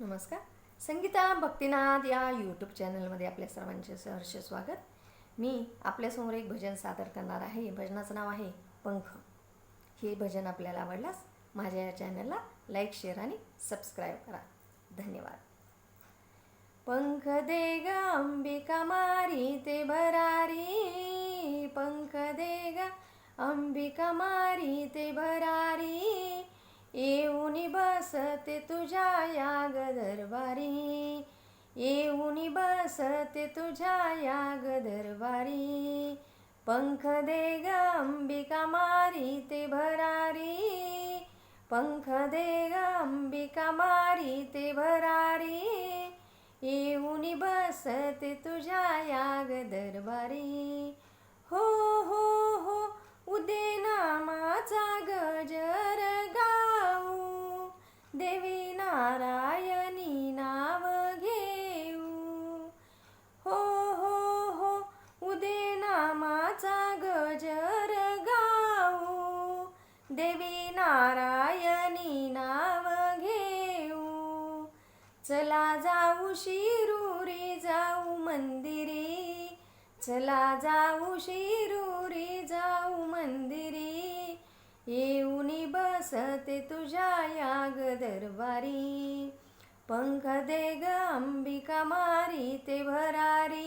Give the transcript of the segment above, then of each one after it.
नमस्कार. संगीता भक्तिनाथ या यूट्यूब चॅनलमध्ये आपल्या सर्वांचे सहर्ष स्वागत. मी आपल्यासमोर एक भजन सादर करणार आहे. भजनाचं नाव आहे पंख. हे भजन आपल्याला आवडल्यास माझ्या या चॅनलला लाईक शेअर आणि सबस्क्राईब करा. धन्यवाद. पंख दे ग अंबिका मारी ते भरारी. पंख दे ग अंबिका मारी ते भरारी. येऊनी बसते तुझ्या या ग दरबारी येऊनी बसते तुझ्या या ग दरबारी पंख दे ग अंबिका मारी ते भरारी. पंख दे ग अंबिका मारी ते भरारी. येऊनी बसते तुझ्या या ग दरबारी रामाचा गजर गाऊ. देवी नारायणी नाव घेऊ. चला जाऊ शिरुरी जाऊ मंदिरी. चला जाऊ शिरुरी जाऊ मंदिरी. येऊनी बसते तुझ्या या ग दरबारी. पंख दे ग अंबिका मारी ते भरारी.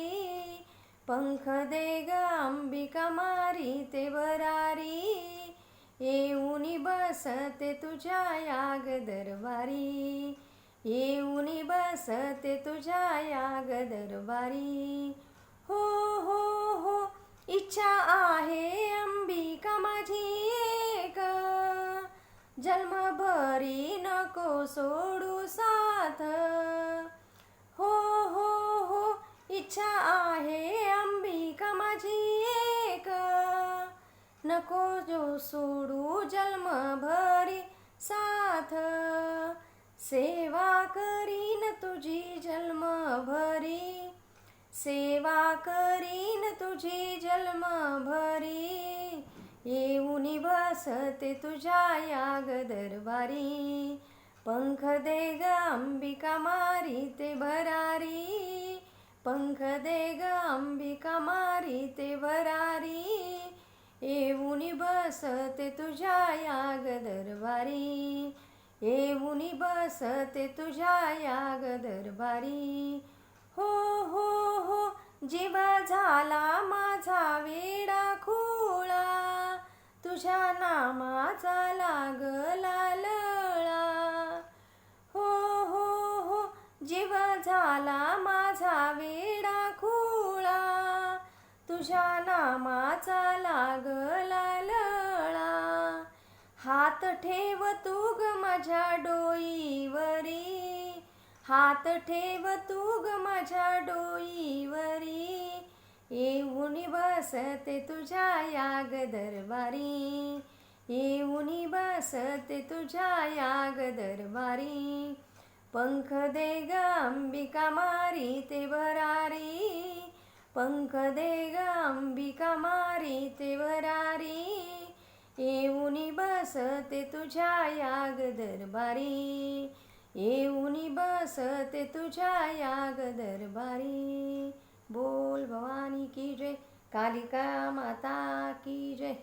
पंख दे ग अंबिका मारी ते वरारी. येऊनी बसते तुझ्या याग दरबारी. येऊनी बसते तुझ्या याग दरबारी. हो हो हो इच्छा आहे अंबिका माझी एक. जन्मभरी नको सोडू साथ. हो हो हो इच्छा आहे नको जो सोडू जन्मभरी साथ. सेवा करीन तुझी जन्मभरी. सेवा करीन तुझी जन्मभरी. येऊन बसते तुझ्या याग दरबारी. पंख दे ग अंबिका मारी ते भरारी. पंख दे ग बसते तुझ्या याग दरबारी येऊनी बसते तुझ्या याग दरबारी हो हो हो जीवा झाला माझा वेडा खुळा. तुझ्या नामाचा लागला लळा. हो हो हो जीव झाला माझा वेडा खुळा. तुझ्या नामाचा लागला हात ठेव तू ग माझ्या डोईवरी. हात ठेव तू ग माझ्या डोईवरी. येऊन बसते तुझ्या याग दरबारी. येऊन बसते तुझ्या याग दरबारी. पंख दे ग अंबिका मारी ते भरारी. पंख दे ग अंबिका मारी ते भरारी. येऊनी बसते तुझ्या या ग दरबारी येऊनी बसते तुझ्या या ग दरबारी बोल भवानी की जय कालिका माता की जय